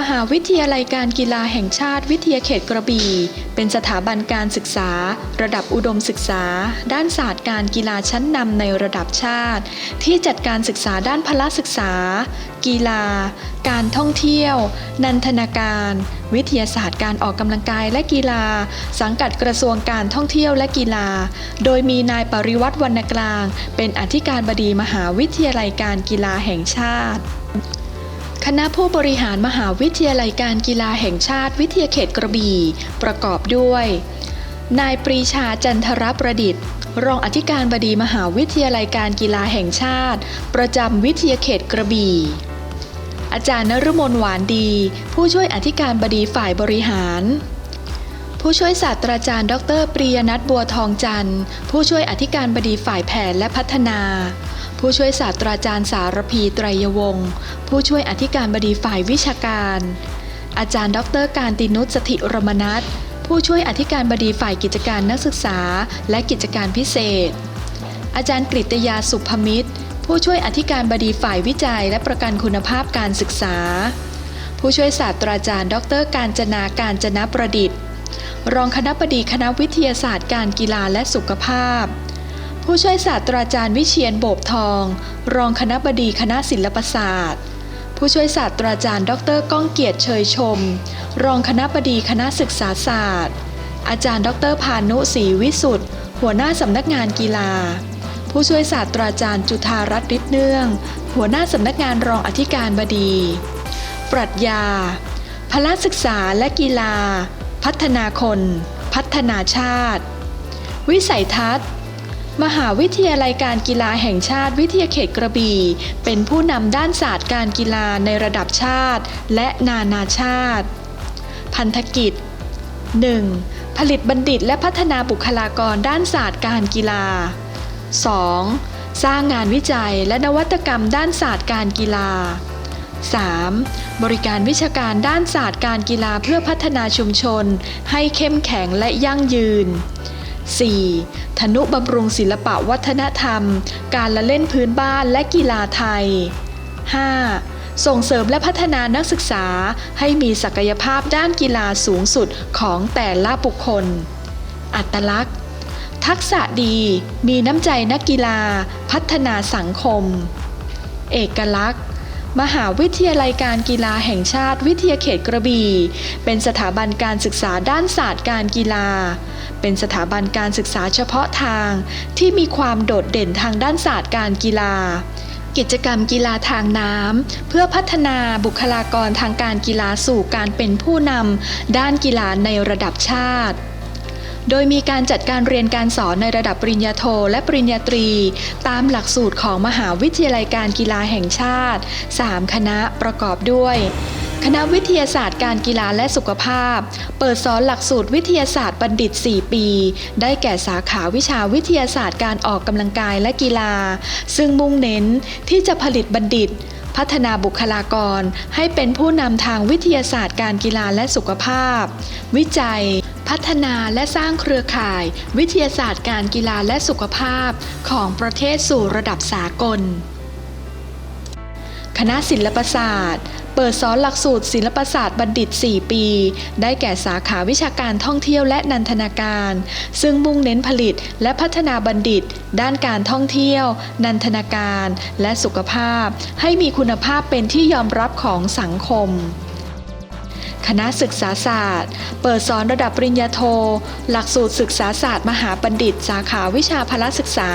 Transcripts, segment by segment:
มหาวิทยาลัยการกีฬาแห่งชาติวิทยาเขตกระบี่ เป็นสถาบันการศึกษา ระดับอุดมศึกษา ด้านศาสตร์การกีฬาชั้นนำในระดับชาติ ที่จัดการศึกษาด้านพละศึกษา กีฬา การท่องเที่ยว นันทนาการ วิทยาศาสตร์การออกกำลังกายและกีฬา สังกัดกระทรวงการท่องเที่ยวและกีฬา โดยมีนายปริวัติวรรณกลาง เป็นอธิการบดีมหาวิทยาลัยการกีฬาแห่งชาติ คณะผู้บริหารมหาวิทยาลัยการกีฬาแห่งชาติวิทยาเขตกระบี่ ประกอบด้วย นายปรีชาจันทรประดิษฐ์ รองอธิการบดีมหาวิทยาลัยการกีฬาแห่งชาติ ประจำวิทยาเขตกระบี่อาจารย์นฤมลหวานดี ผู้ช่วยอธิการบดีฝ่ายบริหาร ผู้ช่วยศาสตราจารย์ ดรปริยนัทบัวทองจันทร์ ผู้ช่วยอธิการบดีฝ่ายแผนและพัฒนา ผู้ช่วยศาสตราจารย์สารพีไตรยวงศ์ผู้ช่วยอธิการบดีฝ่ายวิชาการ อาจารย์ ดร การตินุสสถิรมนัทผู้ช่วยอธิการบดีฝ่ายกิจการนักศึกษา และกิจการพิเศษ อาจารย์กฤตยาสุภมิตร ผู้ช่วยอธิการบดีฝ่ายวิจัย และประกันคุณภาพการศึกษา ผู้ช่วยศาสตราจารย์ ดร การจนาการจนะประดิษฐ์ รองคณะบดีคณะวิทยาศาสตร์การกีฬาและสุขภาพ ผู้ช่วยศาสตราจารย์วิเชียนโบบทอง รองคณะบดีคณะศิลปศาสตร์ ผู้ช่วยศาสตราจารย์ ดรก้องเกียรติเชยชม รองคณะบดีคณะศึกษาศาสตร์ อาจารย์ ดรพานุศรีวิสุทธ์หัวหน้าสำนักงานกีฬา ผู้ช่วยศาสตราจารย์จุธารัตน์ฤทธิ์เนื่อง หัวหน้าสำนักงานรองอธิการบดี ปรัชญา พละศึกษาและกีฬา พัฒนาคน พัฒนาชาติ วิสัยทัศน์ มหาวิทยาลัยการกีฬาแห่งชาติวิทยาเขตกระบี่ เป็นผู้นำด้านศาสตร์การกีฬาในระดับชาติและนานาชาติ พันธกิจ 1. ผลิตบัณฑิตและพัฒนาบุคลากรด้านศาสตร์การกีฬา 2. สร้างงานวิจัยและนวัตกรรมด้านศาสตร์การกีฬา 3. บริการวิชาการด้านศาสตร์การกีฬาเพื่อพัฒนาชุมชน ให้เข้มแข็งและยั่งยืน 4. ธนุบำรุงศิลปะวัฒนธรรม การละเล่นพื้นบ้านและกีฬาไทย 5. ส่งเสริมและพัฒนานักศึกษาให้มีศักยภาพด้านกีฬาสูงสุดของแต่ละบุคคล อัตลักษณ์ ทักษะดี มีน้ำใจนักกีฬา พัฒนาสังคม เอกลักษณ์ มหาวิทยาลัยการกีฬาแห่งชาติวิทยาเขตกระบี่ เป็นสถาบันการศึกษาด้านศาสตร์การกีฬา เป็นสถาบันการศึกษาเฉพาะทาง ที่มีความโดดเด่นทางด้านศาสตร์การกีฬา กิจกรรมกีฬาทางน้ำเพื่อพัฒนาบุคลากรทางการกีฬาสู่การเป็นผู้นำด้านกีฬาในระดับชาติ โดยมีการจัดการเรียนการสอนในระดับปริญญาโทและปริญญาตรี ตามหลักสูตรของมหาวิทยาลัยการกีฬาแห่งชาติ 3 คณะประกอบด้วยคณะวิทยาศาสตร์การกีฬาและสุขภาพ เปิดสอนหลักสูตรวิทยาศาสตร์บัณฑิต 4 ปี ได้แก่สาขาวิชาวิทยาศาสตร์การออกกำลังกายและกีฬา ซึ่งมุ่งเน้นที่จะผลิตบัณฑิต พัฒนาบุคลากร ให้เป็นผู้นำทางวิทยาศาสตร์การกีฬาและสุขภาพ วิจัย พัฒนาและสร้างเครือข่าย วิทยาศาสตร์การกีฬาและสุขภาพของประเทศสู่ระดับสากล คณะศิลปศาสตร์ เปิดสอนหลักสูตรศิลปศาสตร์บัณฑิต 4 ปี ได้แก่สาขาวิชาการท่องเที่ยวและนันทนาการ ซึ่งมุ่งเน้นผลิตและพัฒนาบัณฑิต ด้านการท่องเที่ยว นันทนาการ และสุขภาพ ให้มีคุณภาพเป็นที่ยอมรับของสังคม คณะศึกษาศาสตร์ เปิดสอนระดับปริญญาโท หลักสูตรศึกษาศาสตร์ มหาบัณฑิต สาขาวิชาพละศึกษา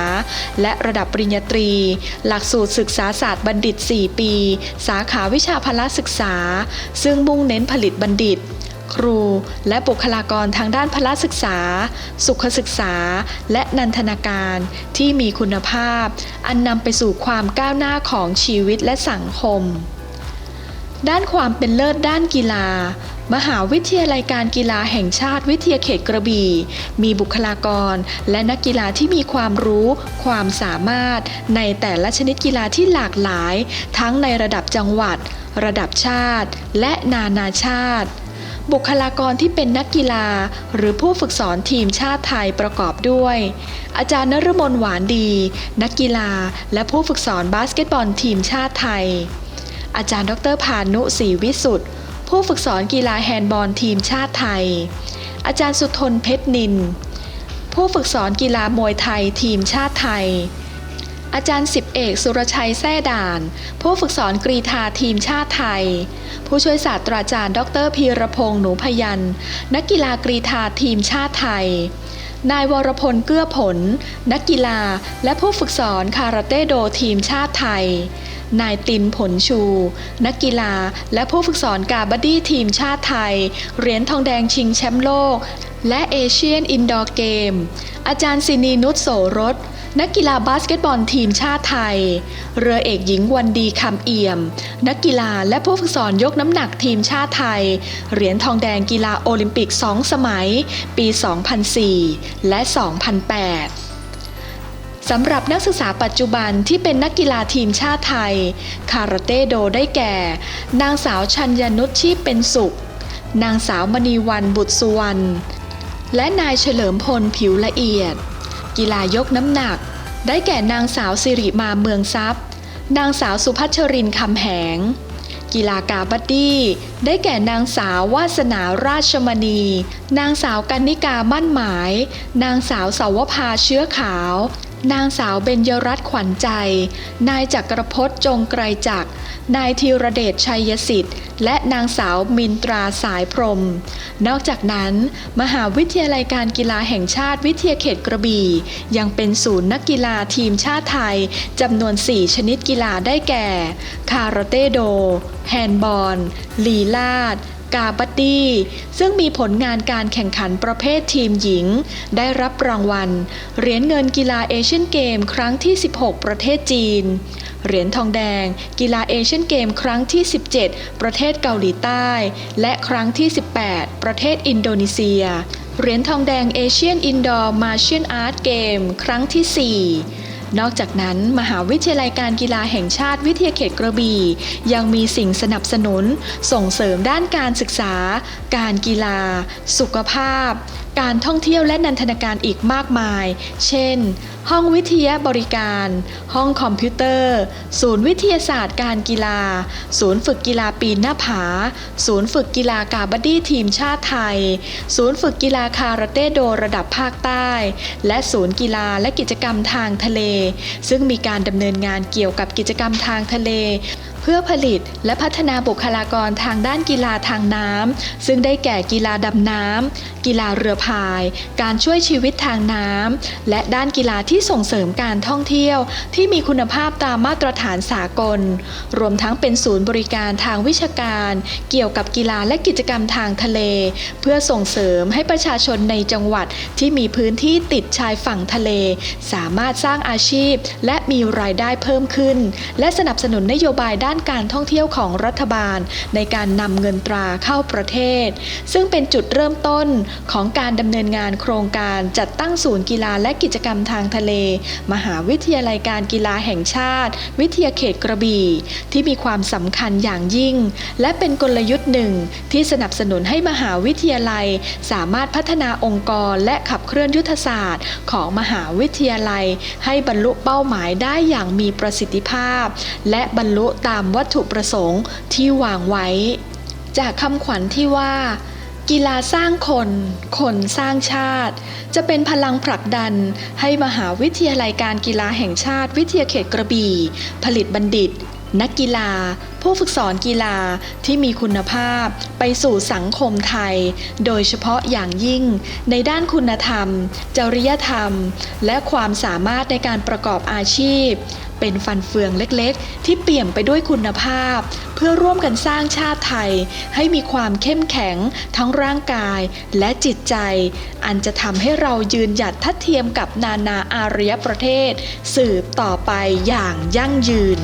และระดับปริญญาตรี หลักสูตรศึกษาศาสตร์บัณฑิต 4 ปี สาขาวิชาพละศึกษา ซึ่งมุ่งเน้นผลิตบัณฑิต ครู และบุคลากรทางด้านพละศึกษา สุขศึกษา และนันทนาการที่มีคุณภาพ อันนำไปสู่ความก้าวหน้าของชีวิตและสังคม ด้านความเป็นเลิศด้านกีฬา มหาวิทยาลัยการกีฬาแห่งชาติวิทยาเขตกระบี่ มีบุคลากร และนักกีฬาที่มีความรู้ ความสามารถ ในแต่ละชนิดกีฬาที่หลากหลาย ทั้งในระดับจังหวัด ระดับชาติ และนานาชาติบุคลากรที่เป็นนักกีฬา หรือผู้ฝึกสอนทีมชาติไทยประกอบด้วย อาจารย์นฤมลหวานดี นักกีฬา และผู้ฝึกสอนบาสเกตบอลทีมชาติไทย อาจารย์ดรพานุศรีวิสุทธ์ผู้ฝึกสอนกีฬาแฮนด์บอลทีมชาติไทย อาจารย์สุทนเพชรนิน ผู้ฝึกสอนกีฬามวยไทยทีมชาติไทย อาจารย์สิบเอกสุรชัยแท่ด่าน ผู้ฝึกสอนกรีธาทีมชาติไทย ผู้ช่วยศาสตราจารย์ ดรพีรพงษ์หนูพยัน นักกีฬากรีธาทีมชาติไทยนายวรพลเกื้อผล นักกีฬาและผู้ฝึกสอนคาราเต้โดทีมชาติไทย นายตินผลชู นักกีฬา และผู้ฝึกสอนกาบัดดี้ทีมชาติไทย เหรียญทองแดงชิงแชมป์โลก และเอเชียนอินดอร์เกม อาจารย์สินีนุชโสรสนักกีฬาบาสเกตบอลทีมชาติไทย เรือเอกหญิงวันดีคำเอี่ยม นักกีฬาและผู้ฝึกสอนยกน้ำหนักทีมชาติไทย เหรียญทองแดงกีฬาโอลิมปิก 2 สมัย ปี 2004 และ 2008 สำหรับนักศึกษาปัจจุบันที่เป็นนักกีฬาทีมชาติไทย คาราเต้โดได้แก่ นางสาวชัญญนุชชีพเป็นสุข นางสาวมณีวันบุตรสุวรรณ และนายเฉลิมพลผิวละเอียด กีฬายกน้ำหนัก ได้แก่นางสาวสิริมาเมืองทรัพย์ นางสาวสุพัชรินคำแหง กีฬากาบัดดี้ ได้แก่นางสาววาสนาราชมณี นางสาวกันนิกามั่นหมาย นางสาวสาวภาเชื้อขาว นางสาวเบญยรัตน์ขวัญใจ นายจักรพจน์จงไกรจักร นายธีรเดชชัยสิทธิ์ และนางสาวมินตราสายพรม นอกจากนั้น มหาวิทยาลัยการกีฬาแห่งชาติวิทยาเขตกระบี่ ยังเป็นศูนย์นักกีฬาทีมชาติไทยจำนวน 4 ชนิดกีฬาได้แก่ คาราเต้โด แฮนด์บอล ลีลาด กาบัดดี้ ซึ่งมีผลงานการแข่งขันประเภททีมหญิง ได้รับรางวัล เหรียญเงินกีฬาเอเชียนเกมครั้งที่ 16 ประเทศจีน เหรียญทองแดง กีฬาเอเชียนเกมครั้งที่ 17 ประเทศเกาหลีใต้ และครั้งที่ 18 ประเทศอินโดนีเซีย เหรียญทองแดงเอเชียนอินดอร์มาเชียนอาร์ตเกมครั้งที่ 4 นอกจากนั้น มหาวิทยาลัยการกีฬาแห่งชาติวิทยาเขตกระบี่ ยังมีสิ่งสนับสนุน ส่งเสริมด้านการศึกษา การกีฬา สุขภาพ การท่องเที่ยวและนันทนาการอีกมากมาย เช่น ห้องวิทยาบริการ ห้องคอมพิวเตอร์ ศูนย์วิทยาศาสตร์การกีฬา ศูนย์ฝึกกีฬาปีนหน้าผา ศูนย์ฝึกกีฬากาบัดดี้ทีมชาติไทย ศูนย์ฝึกกีฬาคาราเต้โดระดับภาคใต้ และศูนย์กีฬาและกิจกรรมทางทะเล ซึ่งมีการดำเนินงานเกี่ยวกับกิจกรรมทางทะเล พื่อผลิตและพัฒนาบุคลากรทางด้านกีฬาทางน้ำซึ่งได้แก่กีฬาดำน้ำกีฬาเรือพาย การช่วยชีวิตทางน้ำและด้านกีฬาที่ส่งเสริมการท่องเที่ยว ที่มีคุณภาพตามมาตรฐานสากล รวมทั้งเป็นศูนย์บริการทางวิชาการ เกี่ยวกับกีฬาและกิจกรรมทางทะเล เพื่อส่งเสริมให้ประชาชนในจังหวัดที่มีพื้นที่ติดชายฝั่งทะเล สามารถสร้างอาชีพ และมีรายได้เพิ่มขึ้น และสนับสนุนนโยบายด้านการท่องเที่ยวของรัฐบาล ในการนำเงินตราเข้าประเทศ ซึ่งเป็นจุดเริ่มต้นของการดำเนินงานโครงการจัดตั้งศูนย์กีฬาและกิจกรรมทางทะเล มหาวิทยาลัยการกีฬาแห่งชาติ วิทยาเขตกระบี่ ที่มีความสำคัญอย่างยิ่ง และเป็นกลยุทธ์หนึ่งที่สนับสนุนให้มหาวิทยาลัย สามารถพัฒนาองค์กรและขับเคลื่อนยุทธศาสตร์ ของมหาวิทยาลัย ให้บรรลุเป้าหมายได้อย่างมีประสิทธิภาพ และบรรลุตามามวัตถุประสงค์ที่วางไว้ จากคำขวัญที่ว่า กีฬาสร้างคน คนสร้างชาติ จะเป็นพลังผลักดันให้มหาวิทยาลัยการกีฬาแห่งชาติ วิทยาเขตกระบี่ ผลิตบัณฑิต นักกีฬา ผู้ฝึกสอนกีฬาที่มีคุณภาพไปสู่สังคมไทย โดยเฉพาะอย่างยิ่ง ในด้านคุณธรรม จริยธรรม และความสามารถในการประกอบอาชีพ เป็นฟันเฟืองเล็กๆ ที่เปี่ยมไปด้วยคุณภาพ เพื่อร่วมกันสร้างชาติไทย ให้มีความเข้มแข็งทั้งร่างกายและจิตใจ อันจะทำให้เรายืนหยัดทัดเทียมกับนานาอารยประเทศ สืบต่อไปอย่างยั่งยืน